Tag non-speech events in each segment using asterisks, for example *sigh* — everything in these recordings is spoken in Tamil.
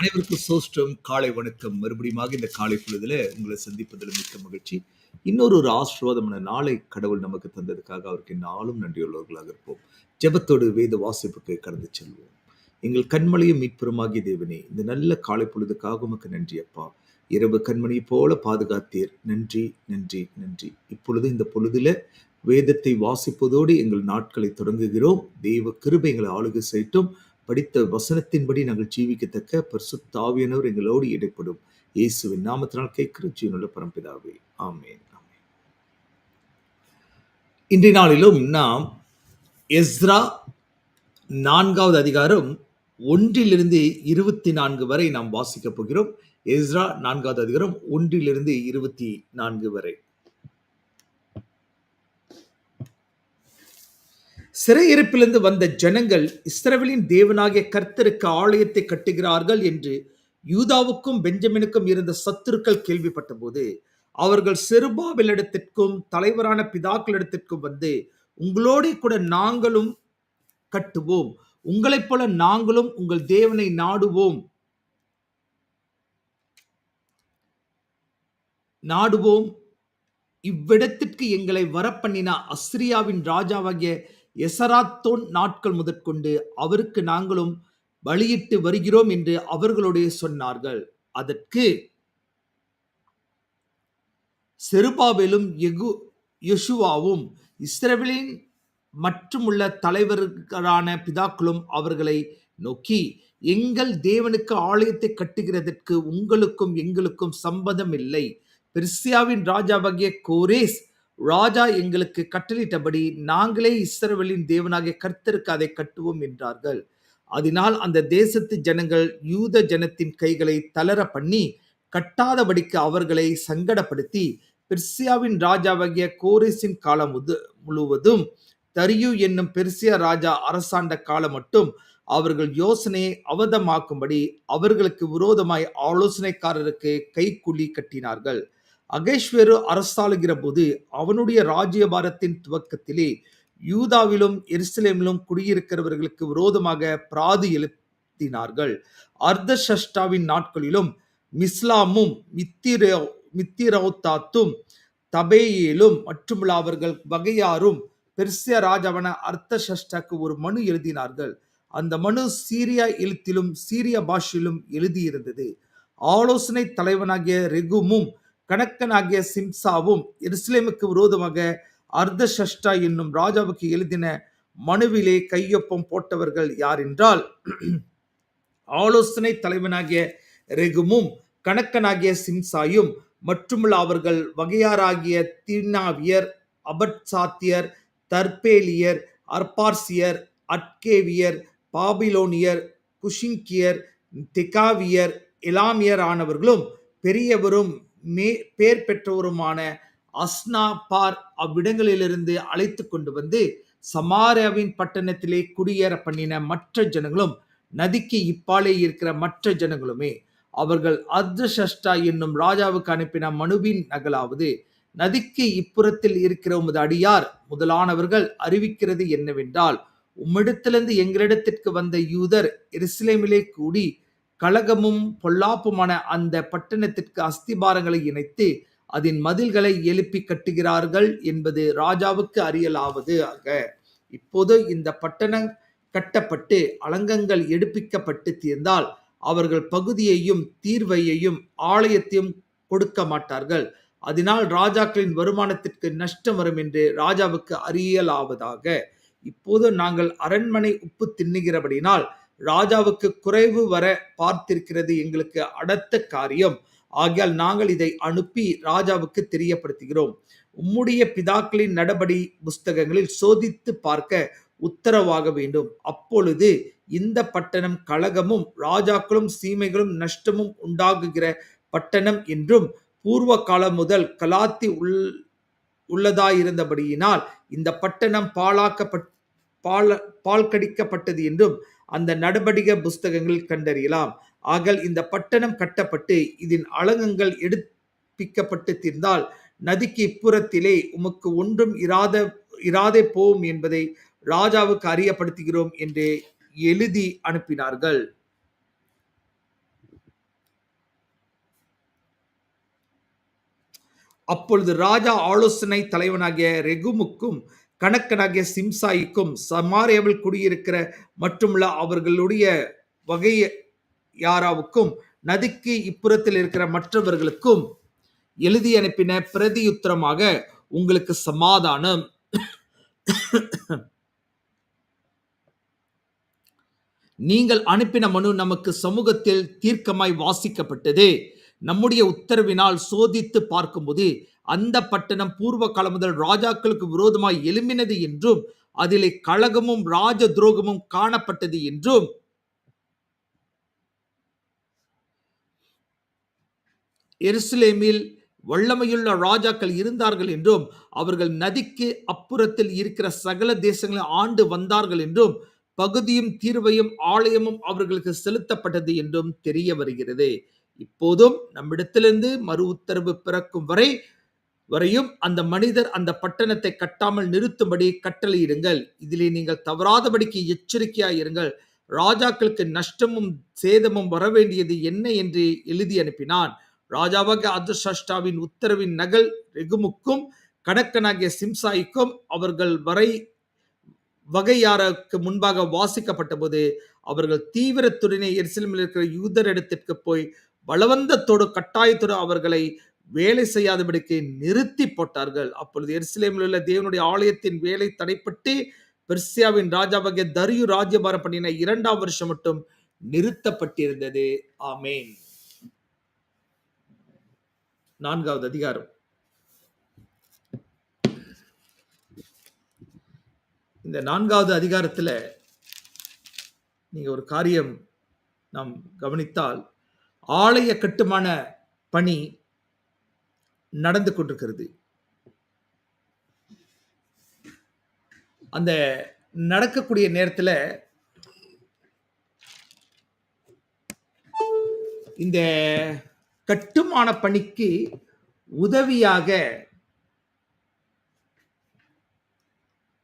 அனைவருக்கும் சோஸ்டம் காலை வணக்கம். மறுபடியும் இந்த காலை பொழுதுல உங்களை சந்திப்பதில் மிக்க மகிழ்ச்சி. இன்னொரு ஒரு ஆசீர்வாதமான நாளை கடவுள் நமக்கு தந்ததுக்காக அவருக்கு நாளும் நன்றியுள்ளவர்களாக இருப்போம். ஜெபத்தோடு வேத வாசிப்புக்கு கடந்து செல்வோம். எங்கள் கண்மலையும் மீட்புறமாகிய தேவனே இந்த நல்ல காலை பொழுதுக்காக உமக்கு நன்றி அப்பா. இரவு கண்மணியை போல பாதுகாத்தீர். நன்றி நன்றி நன்றி. இப்பொழுது இந்த பொழுதுல வேதத்தை வாசிப்பதோடு எங்கள் நாட்களை தொடங்குகிறோம். தெய்வ கிருபை எங்களை ஆளுகை செய்யட்டும். படித்த வசனத்தின்படி நாங்கள் ஜீவிக்கத்தக்க பரிசுத்தாவியனவர் எங்களோடு இடைப்படும் இயேசுவின் நாமத்தினால் கேட்கிற ஜீவனுள்ள பரம்பிதாவே. ஆமேன் ஆமேன். இன்றைய நாளிலும் நாம் எஸ்ரா நான்காவது அதிகாரம் ஒன்றிலிருந்து இருபத்தி நான்கு வரை நாம் வாசிக்கப் போகிறோம். எஸ்ரா நான்காவது அதிகாரம் ஒன்றிலிருந்து இருபத்தி நான்கு வரை. சிறையிருப்பிலிருந்து வந்த ஜனங்கள் இஸ்ரவேலின் தேவனாகிய கர்த்தருக்கு ஆலயத்தை கட்டுகிறார்கள் என்று யூதாவுக்கும் பெஞ்சமினுக்கும் இருந்த சத்துருக்கள் கேள்விப்பட்ட போது அவர்கள் செருபாவிலிடத்திற்கும் தலைவரான பிதாக்களிடத்திற்கும் வந்து உங்களோட கூட நாங்களும் கட்டுவோம். உங்களைப் போல நாங்களும் உங்கள் தேவனை நாடுவோம். நாடுவோம். இவ்விடத்திற்கு எங்களை வரப்பண்ணின அஸ்ரியாவின் ராஜாவாகிய எசராத்தோன் நாட்கள் முதற்கொண்டு அவருக்கு நாங்களும் வழியிட்டு வருகிறோம் என்று அவர்களுடைய சொன்னார்கள். அதற்கு செருபாவிலும் எகு யெஷுவாவும் இஸ்ரவேலின் மற்றுமுள்ள தலைவர்களான பிதாக்களும் அவர்களை நோக்கி எங்கள் தேவனுக்கு ஆலயத்தை கட்டுகிறதற்கு உங்களுக்கும் எங்களுக்கும் சம்பந்தம் இல்லை. பெர்சியாவின் ராஜாவாகிய கோரேஸ் ராஜா எங்களுக்கு கட்டளிட்டபடி நாங்களே இஸ்ரவேலின் தேவனாகிய கர்த்தருக்கு அதை கட்டுவோம் என்றார்கள். அதனால் அந்த தேசத்து ஜனங்கள் யூத ஜனத்தின் கைகளை தளர பண்ணி கட்டாதபடிக்கு அவர்களை சங்கடப்படுத்தி பெர்சியாவின் ராஜாவாகிய கோரிஸின் காலம் முழுவதும் தரியு என்னும் பெர்சியா ராஜா அரசாண்ட காலம் மட்டும் அவர்கள் யோசனையை அவதமாக்கும்படி அவர்களுக்கு விரோதமாய் ஆலோசனைக்காரருக்கு கைக்குள்ளி கட்டினார்கள். அகேஸ்வரு அரசாளுகிற போது அவனுடைய ராஜ்யபாரத்தின் துவக்கத்திலே யூதாவிலும் எருசலேமிலும் குடியிருக்கிறவர்களுக்கு விரோதமாக பிராது எழுத்தினார்கள். அர்தஷஷ்டாவின் நாட்களிலும் மிஸ்லாமும் மித்திரோ மித்திரௌத்தாத்தும் தபேயேலும் மற்றுமுள்ள அவர்கள் வகையாரும் பெர்சிய ராஜாவான அர்த்தஷஷ்டாக்கு ஒரு மனு எழுதினார்கள். அந்த மனு சீரியா எழுத்திலும் சீரிய பாஷையிலும் எழுதியிருந்தது. ஆலோசனை தலைவனாகிய ரெகுமும் கணக்கனாகிய சிம்சாவும் எருசலேமுக்கு விரோதமாக அர்தஷஷ்டா என்னும் ராஜாவுக்கு எழுதின மனுவிலே கையொப்பம் போட்டவர்கள் யார் என்றால் ஆலோசனை தலைவனாகிய ரெகுமும் கணக்கனாகிய சிம்சாயும் மட்டுமல்ல அவர்கள் வகையாராகிய தீனாவியர் அபட்சாத்தியர் தர்பேலியர் அர்பார்சியர் அட்கேவியர் பாபிலோனியர் குஷிங்கியர் திகாவியர் எலாமியர் ஆனவர்களும் பெரியவரும் மே பேர் பெற்றவருமான அஸ்னாபார் அவ்விடங்களிலிருந்து அழைத்து கொண்டு வந்து சமாரியாவின் பட்டணத்திலே குடியேற பண்ணின மற்ற ஜனங்களும் நதிக்கு இப்பாலே இருக்கிற மற்ற ஜனங்களுமே அவர்கள் அர்தஷஷ்டா என்னும் ராஜாவுக்கு அனுப்பின மனுவின் நகலாவது நதிக்கு இப்புறத்தில் இருக்கிற உமது அடியார் முதலானவர்கள் அறிவிக்கிறது என்னவென்றால் உம்மிடத்திலிருந்து எங்களிடத்திற்கு வந்த யூதர் எருசலேமிலே கூடி கலகமும் பொல்லாப்புமான அந்த பட்டணத்திற்கு அஸ்திபாரங்களை இணைத்து அதன் மதில்களை எழுப்பி கட்டுகிறார்கள் என்பது ராஜாவுக்கு அறியலாவது ஆக. இப்போது இந்த பட்டணம் கட்டப்பட்டு அலங்கங்கள் எடுப்பிக்கப்பட்டு தீர்ந்தால் அவர்கள் பகுதியையும் தீர்வையையும் ஆலயத்தையும் கொடுக்க மாட்டார்கள். அதனால் ராஜாக்களின் வருமானத்திற்கு நஷ்டம் வரும் என்று ராஜாவுக்கு அறியலாவதாக. இப்போது நாங்கள் அரண்மனை உப்பு தின்னுகிறபடினால் ராஜாவுக்கு குறைவு வர பார்த்திருக்கிறது எங்களுக்கு அடுத்த காரியம். ஆகையால் நாங்கள் இதை அனுப்பி ராஜாவுக்கு தெரியப்படுத்துகிறோம். உம்முடைய பிதாக்களின் நடபடி புஸ்தகங்களில் சோதித்து பார்க்க உத்தரவாக வேண்டும். அப்பொழுது இந்த பட்டணம் கழகமும் ராஜாக்களும் சீமைகளும் நஷ்டமும் உண்டாகுகிற பட்டணம் என்றும் பூர்வ காலம் முதல் கலாத்தி உள் உள்ளதாயிருந்தபடியினால் இந்த பட்டணம் பாழாக்கப்பட் பால் பால் கடிக்கப்பட்டது என்றும் அந்த நடபடிக புஸ்தகங்கள் கண்டறியலாம். ஆகல் இந்த பட்டணம் கட்டப்பட்டு இதன் அலங்கங்கள் எடுப்பிக்கப்பட்டு தீர்ந்தால் நதிக்கு இப்புறத்திலே உமக்கு ஒன்றும் இராத இராதே போம் என்பதை ராஜாவுக்கு அறியப்படுத்துகிறோம் என்று எழுதி அனுப்பினார்கள். அப்பொழுது ராஜா ஆலோசனை தலைவனாகிய ரெகுமுக்கும் கணக்கனாகிய சிம்சாய்க்கும் சமாரியாவில் குடியிருக்கிற மட்டுமல்ல அவர்களுடைய வகை யாராவுக்கும் நதிக்கு இப்புறத்தில் இருக்கிற மற்றவர்களுக்கும் எழுதி அனுப்பின பிரதியுத்தரமாக உங்களுக்கு சமாதானம். நீங்கள் அனுப்பின மனு நமக்கு சமூகத்தில் தீர்க்கமாய் வாசிக்கப்பட்டது. நம்முடைய உத்தரவினால் சோதித்து பார்க்கும்போது அந்த பட்டணம் பூர்வ காலம் முதல் ராஜாக்களுக்கு விரோதமாய் எழும்பினது என்றும் அதிலே கழகமும் ராஜ துரோகமும் காணப்பட்டது என்றும் எருசலேமில் வல்லமையுள்ள ராஜாக்கள் இருந்தார்கள் என்றும் அவர்கள் நதிக்கு அப்புறத்தில் இருக்கிற சகல தேசங்களை ஆண்டு வந்தார்கள் என்றும் பகுதியும் தீர்வையும் ஆலயமும் அவர்களுக்கு செலுத்தப்பட்டது என்றும் தெரிய வருகிறது. இப்போதும் நம்மிடத்திலிருந்து மறு உத்தரவு பிறக்கும் வரை வரையும் அந்த மனிதர் அந்த பட்டணத்தை கட்டாமல் நிறுத்தும்படி கட்டளையிடுங்கள். இதிலே நீங்கள் தவறாதபடிக்கு எச்சரிக்கையாக இருங்கள். ராஜாக்களுக்கு நஷ்டமும் சேதமும் வரவேண்டியது என்ன என்று எழுதி அனுப்பினான். ராஜாவாக அதிர்ஷ்டாவின் உத்தரவின் நகல் ரெகுமுக்கும் கணக்கனாகிய சிம்சாய்க்கும் அவர்கள் வரை வகையாருக்கு முன்பாக வாசிக்கப்பட்ட போது அவர்கள் தீவிரத்துடனே எரிசிலமில் இருக்கிற யூதரிடத்திற்கு போய் பலவந்தத்தோடு கட்டாயத்தோடு அவர்களை வேலை செய்யாதபடிக்கு நிறுத்தி போட்டார்கள். அப்பொழுது எருசலேமில் உள்ள தேவனுடைய ஆலயத்தின் வேலை தடைப்பட்டு பெர்சியாவின் ராஜாவாகிய தரியு ராஜ்யபாரம் பண்ணின இரண்டாம் வருஷம் மட்டும் நிறுத்தப்பட்டிருந்தது. ஆமேன். நான்காவது அதிகாரம். இந்த நான்காவது அதிகாரத்தில் நீங்க ஒரு காரியம் நாம் கவனித்தால் ஆலய கட்டுமான பணி நடந்து கொண்டிருக்கிறது. அந்த நடக்கக்கூடிய நேரத்தில் இந்த கட்டுமான பணிக்கு உதவியாக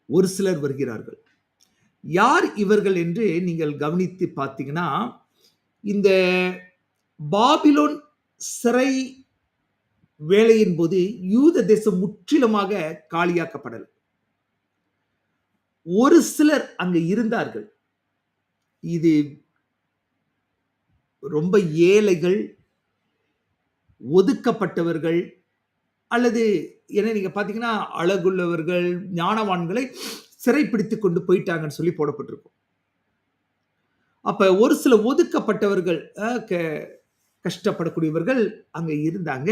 ஒரு சிலர் வருகிறார்கள். யார் இவர்கள் என்று நீங்கள் கவனித்து பார்த்தீங்கன்னா இந்த பாபிலோன் சிறை வேலையின் போது யூத தேசம் முற்றிலுமாக காலியாக்கப்படலை. ஒரு சிலர் அங்கு இருந்தார்கள். இது ரொம்ப ஏழைகள் ஒதுக்கப்பட்டவர்கள் அல்லது என்ன நீங்க பாத்தீங்கன்னா அழகுள்ளவர்கள் ஞானவான்களை சிறைப்பிடித்து கொண்டு போயிட்டாங்கன்னு சொல்லி போடப்பட்டிருக்கும். அப்ப ஒரு சில ஒதுக்கப்பட்டவர்கள் கஷ்டப்படக்கூடியவர்கள் அங்க இருந்தாங்க.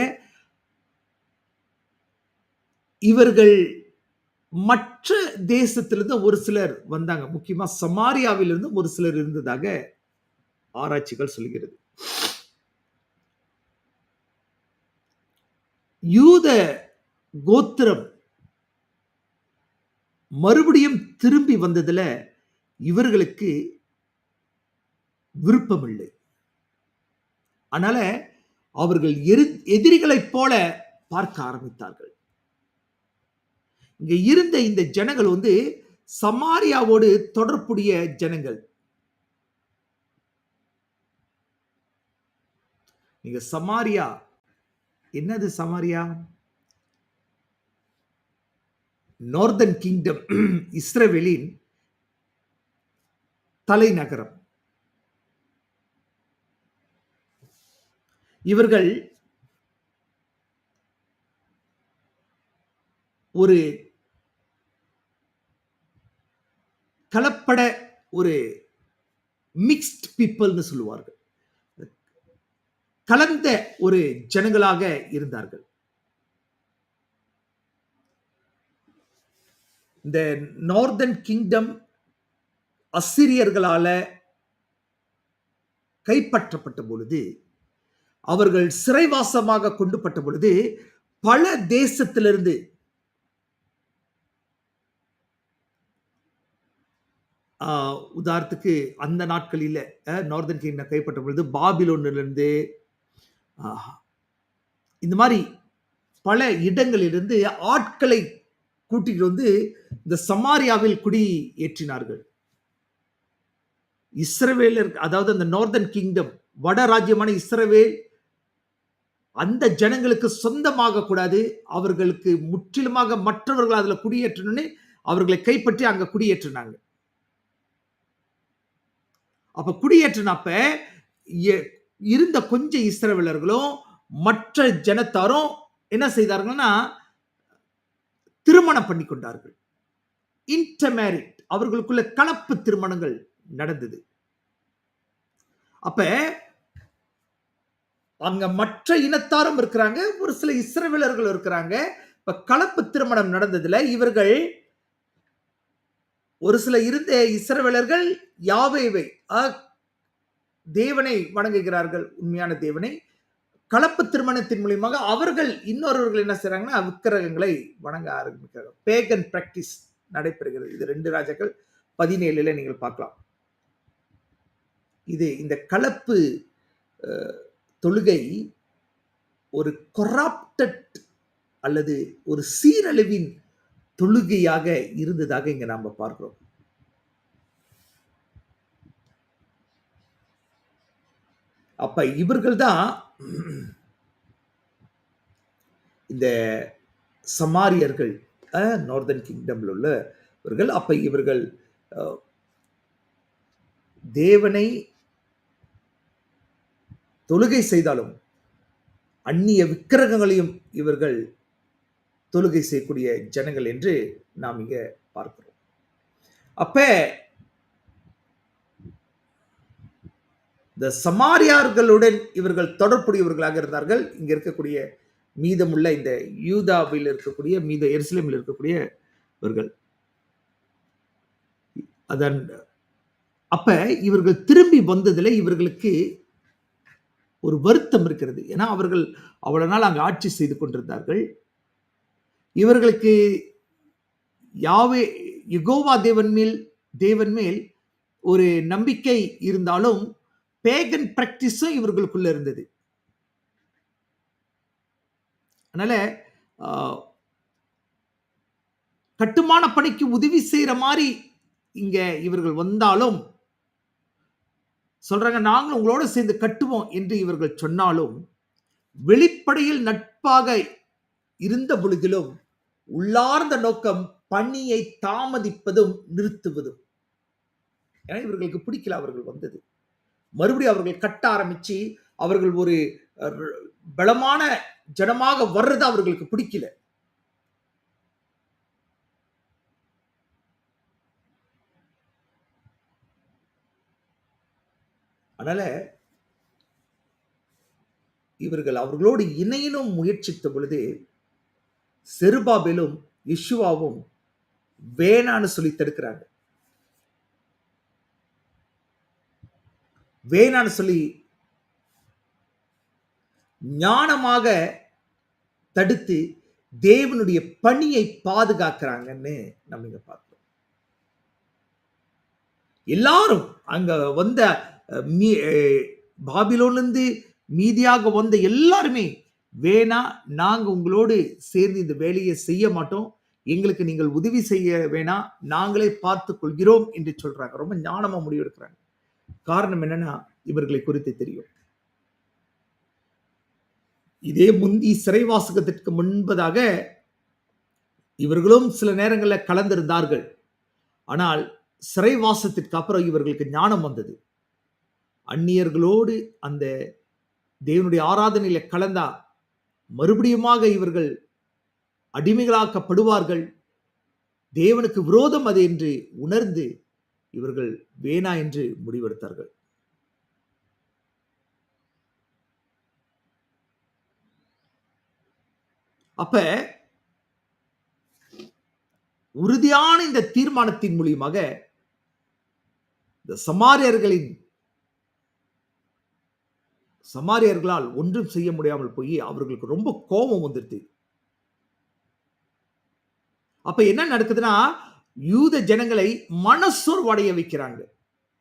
இவர்கள் மற்ற தேசத்திலிருந்து ஒரு சிலர் வந்தாங்க. முக்கியமா சமாரியாவிலிருந்து ஒரு சிலர் இருந்ததாக ஆராய்ச்சிகள் சொல்கிறது. யூத கோத்திரம் மறுபடியும் திரும்பி வந்ததுல இவர்களுக்கு விருப்பமில்லை. அதனால அவர்கள் எரி- எதிரிகளைப் போல பார்க்க ஆரம்பித்தார்கள். இங்க இருந்த இந்த ஜனங்கள் வந்து சமாரியாவோடு தொடர்புடைய ஜனங்கள். நீங்க சமாரியா என்னது சமாரியா? நார்தன் கிங்டம் *clears throat* இஸ்ரவேலின் தலைநகரம். இவர்கள் ஒரு கலப்பட ஒரு மிக்ஸ்ட் பீப்புள்னு சொல்லுவார்கள். கலந்த ஒரு ஜனங்களாக இருந்தார்கள். இந்த நார்தன் கிங்டம் அசிரியர்களால கைப்பற்றப்பட்ட பொழுது அவர்கள் சிறைவாசமாக கொண்டுபட்ட பொழுது பல தேசத்திலிருந்து ஆஹ், உதாரணத்துக்கு அந்த நாட்களில் நார்தன் கிங்டம் கைப்பற்ற பொழுது பாபிலோனிலிருந்து ஆஹ், இந்த மாதிரி பல இடங்களிலிருந்து ஆட்களை கூட்டிட்டு வந்து இந்த சமாரியாவில் குடி ஏற்றினார்கள் இஸ்ரவேலர் அதாவது அந்த நார்தன் கிங்டம் வட ராஜ்யமான இஸ்ரவேல் அந்த ஜனங்களுக்கு சொந்தமாக கூடாது. அவர்களுக்கு முற்றிலுமாக மற்றவர்கள் அதில் குடியேற்றணும்னு அவர்களை கைப்பற்றி அங்க குடியேற்றினாங்க. அப்ப குடியேற்றினப்ப எ- இருந்த கொஞ்சம் இஸ்ரவேலர்களும் மற்ற ஜனத்தாரும் என்ன செய்தார்கள்னா திருமணம் பண்ணி கொண்டார்கள். இன்டர்மேரிட் அவர்களுக்குள்ள கலப்பு திருமணங்கள் நடந்தது. அப்ப அங்க மற்ற இனத்தாரும் இருக்கிறாங்க ஒரு சில இஸ்ரவேலர்கள் இருக்கிறாங்க. இப்ப கலப்பு திருமணம் நடந்ததுல இவர்கள் ஒரு சில இருந்த இஸ்ரவேலர்கள் யாவைவை தேவனை வணங்குகிறார்கள் உண்மையான தேவனை. கலப்பு திருமணத்தின் மூலியமாக அவர்கள் இன்னொருவர்கள் என்ன செய்றாங்கன்னா விக்கிரகங்களை வணங்க ஆரம்பிக்கிறார்கள். பேகன் பிராக்டிஸ் நடைபெறுகிறது. இது ரெண்டு ராஜாக்கள் பதினேழுல நீங்கள் பார்க்கலாம். இது இந்த கலப்பு தொழுகை ஒரு கொராப்டட் அல்லது ஒரு சீரழிவின் தொழுகையாக இருந்ததாக இங்க நாம பார்க்கிறோம். அப்ப இவர்கள் தான் இந்த சமாரியர்கள் நார்தன் கிங்டம்ல உள்ளவர்கள். அப்ப இவர்கள் தேவனை தொழுகை செய்தாலும் அந்நிய விக்கிரகங்களையும் இவர்கள் தொழுகை செய்யக்கூடிய ஜனங்கள் என்று நாம் இங்க பார்க்கிறோம். அப்ப இந்த சமாரியார்களுடன் இவர்கள் தொடர்புடையவர்களாக இருந்தார்கள். இங்க இருக்கக்கூடிய மீதமுள்ள இந்த யூதாவில் இருக்கக்கூடிய மீத எருசலேமில் இருக்கக்கூடிய இவர்கள் அதன் அப்ப இவர்கள் திரும்பி வந்ததில் இவர்களுக்கு ஒரு வருத்தம் இருக்கிறது. ஏன்னா அவர்கள் அவ்வளோ நாள் அங்கே ஆட்சி செய்து கொண்டிருந்தார்கள். இவர்களுக்கு யாவே யெகோவா தேவன் மேல் தேவன் மேல் ஒரு நம்பிக்கை இருந்தாலும் பேகன் பிராக்டிஸும் இவர்களுக்குள்ள இருந்தது. அதனால கட்டுமான பணிக்கு உதவி செய்கிற மாதிரி இங்கே இவர்கள் வந்தாலும் சொல்றாங்க நாங்களும் உங்களோட சேர்ந்து கட்டுவோம் என்று இவர்கள் சொன்னாலும் வெளிப்படையில் நட்பாக இருந்த பொழுதிலும் உள்ளார்ந்த நோக்கம் பணியை தாமதிப்பதும் நிறுத்துவதும். ஏன்னா இவர்களுக்கு பிடிக்கல அவர்கள் வந்தது. மறுபடியும் அவர்கள் கட்ட ஆரம்பிச்சு அவர்கள் ஒரு பலமான ஜனமாக வர்றது அவர்களுக்கு பிடிக்கல. அதனால் இவர்கள் அவர்களோடு இணையிலும் முயற்சித்த பொழுது செருபாபிலும் இஷுவாவும் வேணான்னு சொல்லி தடுக்கிறாங்க. வேணான்னு சொல்லி ஞானமாக தடுத்து தேவனுடைய பணியை பாதுகாக்கிறாங்கன்னு நம்ம இங்க பார்க்கிறோம். எல்லாரும் அங்க வந்த மீ- பாபிலோன்லேருந்து மீதியாக வந்த எல்லாருமே வேணா நாங்கள் உங்களோடு சேர்ந்து இந்த வேலையை செய்ய மாட்டோம். எங்களுக்கு நீங்கள் உதவி செய்ய வேணா நாங்களே பார்த்து கொள்கிறோம் என்று சொல்றாங்க. ரொம்ப ஞானமா முடிவெடுக்கிறாங்க. காரணம் என்னன்னா இவர்களை குறித்து தெரியும். இதே முந்தி சிறைவாசகத்திற்கு முன்பதாக இவர்களும் சில நேரங்களில் கலந்திருந்தார்கள். ஆனால் சிறைவாசத்திற்கு அப்புறம் இவர்களுக்கு ஞானம் வந்தது. அந்நியர்களோடு அந்த தேவனுடைய ஆராதனையில கலந்தா மறுபடியுமாக இவர்கள் அடிமைகளாக்கப்படுவார்கள். தேவனுக்கு விரோதம் அது என்று உணர்ந்து இவர்கள் வேணா என்று முடிவெடுத்தார்கள். அப்ப உறுதியான இந்த தீர்மானத்தின் மூலியமாக இந்த சமாரியர்களின் சமாரியர்களால் ஒன்றும் செய்ய முடியாமல் போய் அவர்களுக்கு ரொம்ப கோபம் வந்துடுது. அப்ப என்ன நடக்குதுன்னா யூத ஜனங்களை மனசோர்வடைய வைக்கிறாங்க.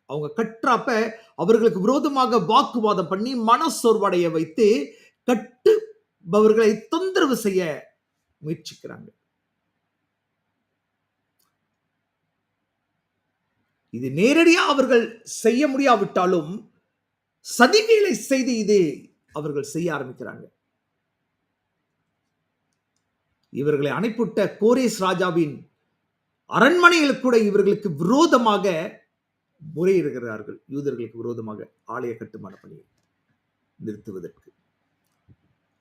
அவங்க கற்றாப்ப அவர்களுக்கு விரோதமாக வாக்குவாதம் பண்ணி மனசோர்வடைய வைத்து கட்டுபவர்களை தொந்தரவு செய்ய முயற்சிக்கிறாங்க. இது நேரடியா அவர்கள் செய்ய முடியாவிட்டாலும் சதிவேலை செய்து இது அவர்கள் செய்ய ஆரம்பிக்கிறாங்க. இவர்களை அனுப்பிவிட்ட கோரேஸ் ராஜாவின் அரண்மனையில் கூட இவர்களுக்கு விரோதமாக முறையிடுகிறார்கள். யூதர்களுக்கு விரோதமாக ஆலய கட்டுமான பணியை நிறுத்துவதற்கு.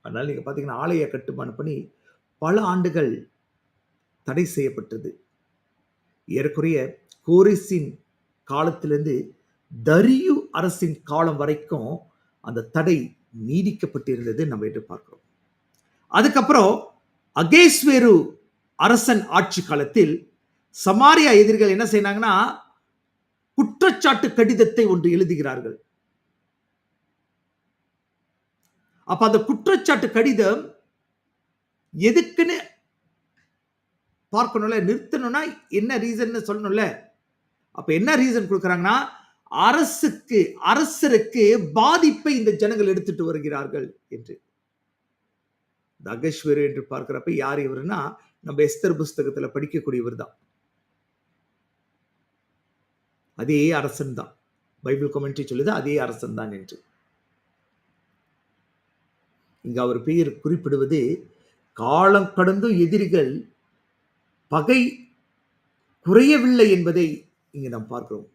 அதனால் நீங்க பார்த்தீங்கன்னா ஆலய கட்டுமான பணி பல ஆண்டுகள் தடை செய்யப்பட்டது. ஏறக்குறைய கோரிஸின் காலத்திலிருந்து தரியு அரசின் காலம் வரைக்கும் அந்த தடை நீடிக்கப்பட்டிருந்தது நம்ம என்று பார்க்கிறோம் அதுக்கப்புறம் அகேஸ்வேரு அரசன் ஆட்சி காலத்தில் சமாரியா எதிரிகள் என்ன செய்யறாங்கன்னா குற்றச்சாட்டு கடிதத்தை ஒன்று எழுதுகிறார்கள். அப்ப அந்த குற்றச்சாட்டு கடிதம் எதுக்குன்னு பார்க்கணும்ல நிறுத்தணும்னா என்ன ரீசன் சொல்லணும்ல. அப்ப என்ன ரீசன் கொடுக்குறாங்கன்னா அரசுக்கு அரசருக்கு பாதிப்பை இந்த ஜனங்கள் எடுத்துட்டு வருகிறார்கள் என்று. தகேஸ்வர் என்று பார்க்கிறப்ப யார் இவருன்னா நம்ம எஸ்தர் புஸ்தகத்துல படிக்கக்கூடியவர் தான். அதே அரசன் தான். பைபிள் கமெண்ட்ரி சொல்லுது அதே அரசன் தான் என்று. இங்க அவர் பெயர் குறிப்பிடுவது காலம் கடந்தும் எதிரிகள் பகை குறையவில்லை என்பதை இங்கு நாம் பார்க்கிறோம்.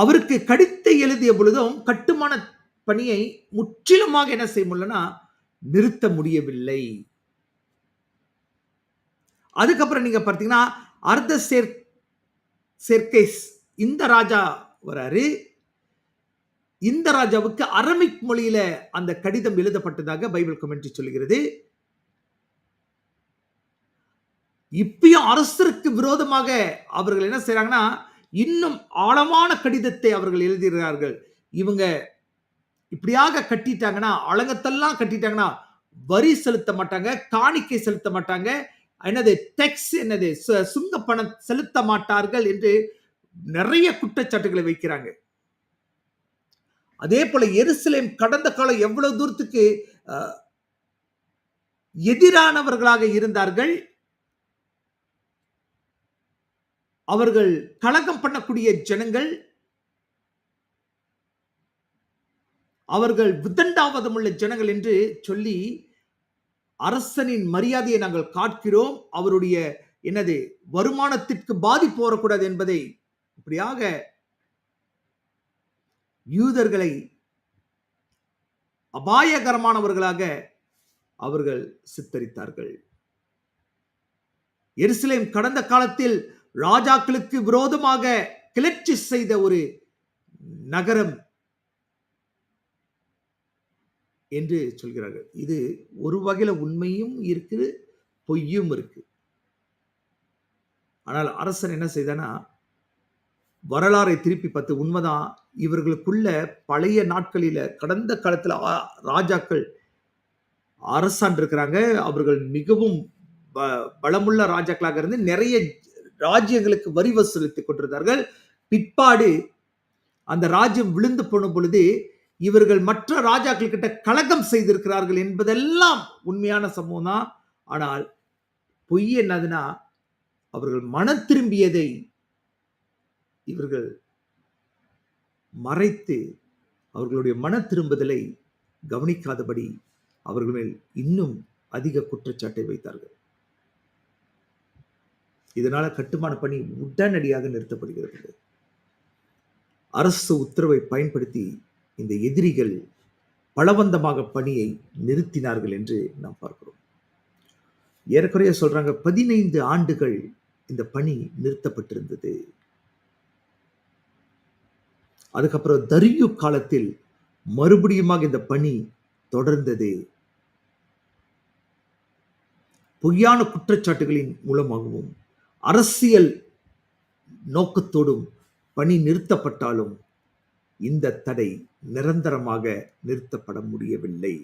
அவருக்கு கடித்தை எழுதிய பொழுதும் கட்டுமான பணியை முற்றிலுமாக என்ன செய்ய முடியலன்னா நிறுத்த முடியவில்லை. அதுக்கப்புறம் நீங்க பார்த்தீங்கன்னா அர்த்த சேர் சேர்க்கைஸ் இந்த ராஜா வராரு. இந்த ராஜாவுக்கு அரமிக் மொழியில அந்த கடிதம் எழுதப்பட்டதாக பைபிள் கமெண்ட்ரி சொல்லுகிறது. இப்பயும் அரசருக்கு விரோதமாக அவர்கள் என்ன செய்றாங்கன்னா இன்னும் ஆழமான கடிதத்தை அவர்கள் எழுதுகிறார்கள் இவங்க இப்படியாக கட்டிட்டாங்கன்னா அழகத்தெல்லாம் கட்டிட்டாங்கன்னா வரி செலுத்த மாட்டாங்க காணிக்கை செலுத்த மாட்டாங்க. என்னது டெக்ஸ் என்னது சு- சுங்க பணம் செலுத்த மாட்டார்கள் என்று நிறைய குற்றச்சாட்டுகளை வைக்கிறாங்க. அதே போல எருசலேம் கடந்த காலம் எவ்வளவு தூரத்துக்கு எதிரானவர்களாக இருந்தார்கள் அவர்கள் கலகம் பண்ணக்கூடிய ஜனங்கள் அவர்கள் விதண்டாவதம் உள்ள ஜனங்கள் என்று சொல்லி அரசனின் மரியாதையை நாங்கள் காட்கிறோம். அவருடைய என்னது வருமானத்திற்கு பாதிப்பு வரக்கூடாது என்பதை இப்படியாக யூதர்களை அபாயகரமானவர்களாக அவர்கள் சித்தரித்தார்கள். எருசலேம் கடந்த காலத்தில் ராஜாக்களுக்கு விரோதமாக கிளர்ச்சி செய்த ஒரு நகரம் என்று சொல்கிறார்கள். இது ஒரு வகையில் உண்மையும் இருக்குது பொய்யும் இருக்கு. ஆனால் அரசன் என்ன செய்தனா வரலாறை திருப்பி பார்த்து உண்மைதான் இவர்களுக்குள்ள பழைய நாட்களில் கடந்த காலத்தில் ராஜாக்கள் அரசாண்டிருக்கிறாங்க. அவர்கள் மிகவும் ப- பலமுள்ள ராஜாக்களாக இருந்து நிறைய ராஜ்யங்களுக்கு வரி வசூலித்துக் கொண்டிருந்தார்கள். பிற்பாடு அந்த ராஜ்யம் விழுந்து போன பொழுது இவர்கள் மற்ற ராஜாக்கள் கிட்ட கலகம் செய்திருக்கிறார்கள் என்பதெல்லாம் உண்மையான சம்பவம் தான். ஆனால் பொய் என்னதுன்னா அவர்கள் மனம் திரும்பியதை இவர்கள் மறைத்து அவர்களுடைய மன திரும்புதலை கவனிக்காதபடி அவர்கள் மேல் இன்னும் அதிக குற்றச்சாட்டை வைத்தார்கள். இதனால் கட்டுமான பணி உடனடியாக நிறுத்தப்படுகிறது. அரசு உத்தரவை பயன்படுத்தி இந்த எதிரிகள் பலவந்தமாக பணியை நிறுத்தினார்கள் என்று நாம் பார்க்கிறோம். ஏறக்குறைய சொல்றாங்க பதினைந்து ஆண்டுகள் இந்த பணி நிறுத்தப்பட்டிருந்தது. அதுக்கப்புறம் தரியு காலத்தில் மறுபடியுமாக இந்த பணி தொடர்ந்தது. பொய்யான குற்றச்சாட்டுகளின் மூலமாகவும் அரசியல் நோக்கத்தோடும் பணி நிறுத்தப்பட்டாலும் இந்த தடை நிரந்தரமாக நிறுத்தப்பட முடியவில்லை.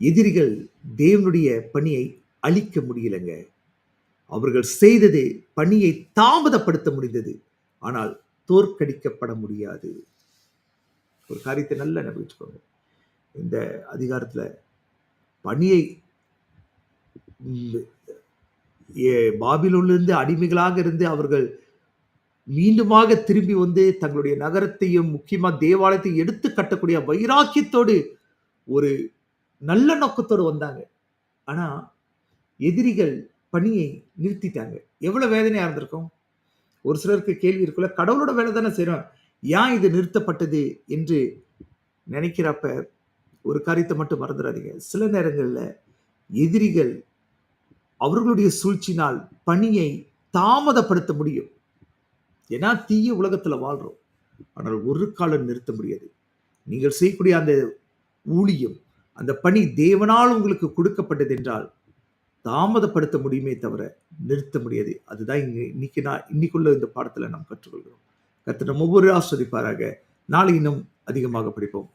எதிரிகள் தேவனுடைய பணியை அழிக்க முடியலங்க. அவர்கள் செய்தது பணியை தாமதப்படுத்த முடிந்தது. ஆனால் தோற்கடிக்கப்பட முடியாது. ஒரு காரியத்தை நல்லா நம்பிச்சுக்கோங்க இந்த அதிகாரத்தில் பணியை பாபிலோனிலிருந்து அடிமைகளாக இருந்து அவர்கள் மீண்டுமாக திரும்பி வந்து தங்களுடைய நகரத்தையும் முக்கியமாக தேவாலயத்தையும் எடுத்து கட்டக்கூடிய வைராக்கியத்தோடு ஒரு நல்ல நோக்கத்தோடு வந்தாங்க. ஆனால் எதிரிகள் பணியை நிறுத்திட்டாங்க. எவ்வளோ வேதனையாக இருந்திருக்கும்? ஒரு சிலருக்கு கேள்வி இருக்குல்ல கடவுளோட வேலை தானே செய்கிறோம் ஏன் இது நிறுத்தப்பட்டது என்று நினைக்கிறப்ப ஒரு காரியத்தை மட்டும் மறந்துடாதீங்க. சில நேரங்களில் எதிரிகள் அவர்களுடைய சூழ்ச்சினால் பணியை தாமதப்படுத்த முடியும். ஏன்னா தீய உலகத்தில் வாழ்றோம். ஆனால் ஒரு காலம் நிறுத்த முடியாது. நீங்கள் செய்யக்கூடிய அந்த ஊழியம் அந்த பணி தேவனால் உங்களுக்கு கொடுக்கப்பட்டது என்றால் தாமதப்படுத்த முடியுமே தவிர நிறுத்த முடியாது. அதுதான் இங்கே இன்னைக்கு நான் இன்னைக்குள்ள இந்த பாடத்தில் நாம் கற்றுக்கொள்கிறோம். கர்த்தர் நம்ம ஒவ்வொரு ஆஸ்வதிப்பாராக. நாளை இன்னும் அதிகமாக படிப்போம்.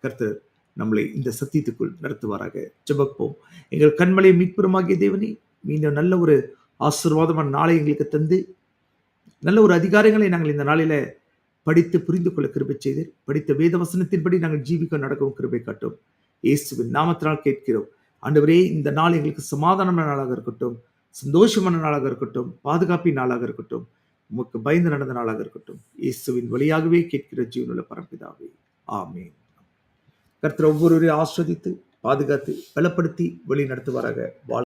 கர்த்தர் நம்மளை இந்த சத்தியத்துக்குள் நடத்துவாராக. ஜபப்போம். எங்கள் கண்மலை மீட்புறமாகிய தேவனே மீண்டும் நல்ல ஒரு ஆசீர்வாதமான நாளை எங்களுக்கு தந்து நல்ல ஒரு அதிகாரங்களை நாங்கள் இந்த நாளில் படித்து புரிந்து கொள்ள கிருபை செய்தீர். படித்த வேத வசனத்தின்படி நாங்கள் ஜீவிக்க நடக்கவும் கிருபை காட்டும். இயேசுவின் நாமத்தினால் கேட்கிறோம். ஆண்டவரே இந்த நாள் எங்களுக்கு சமாதானமான நாளாக இருக்கட்டும் சந்தோஷமான நாளாக இருக்கட்டும் பாதுகாப்பின் நாளாக இருக்கட்டும் உமக்கு பயந்து நடந்த நாளாக இருக்கட்டும். இயேசுவின் வழியாகவே கேட்கிற ஜீவனுள்ள பரம்பிதாவே. ஆமேன். கர்த்தர் ஒவ்வொருவரையும் ஆஸ்வதித்து பாதுகாத்து பலப்படுத்தி வழி நடத்துவாராக வாழ்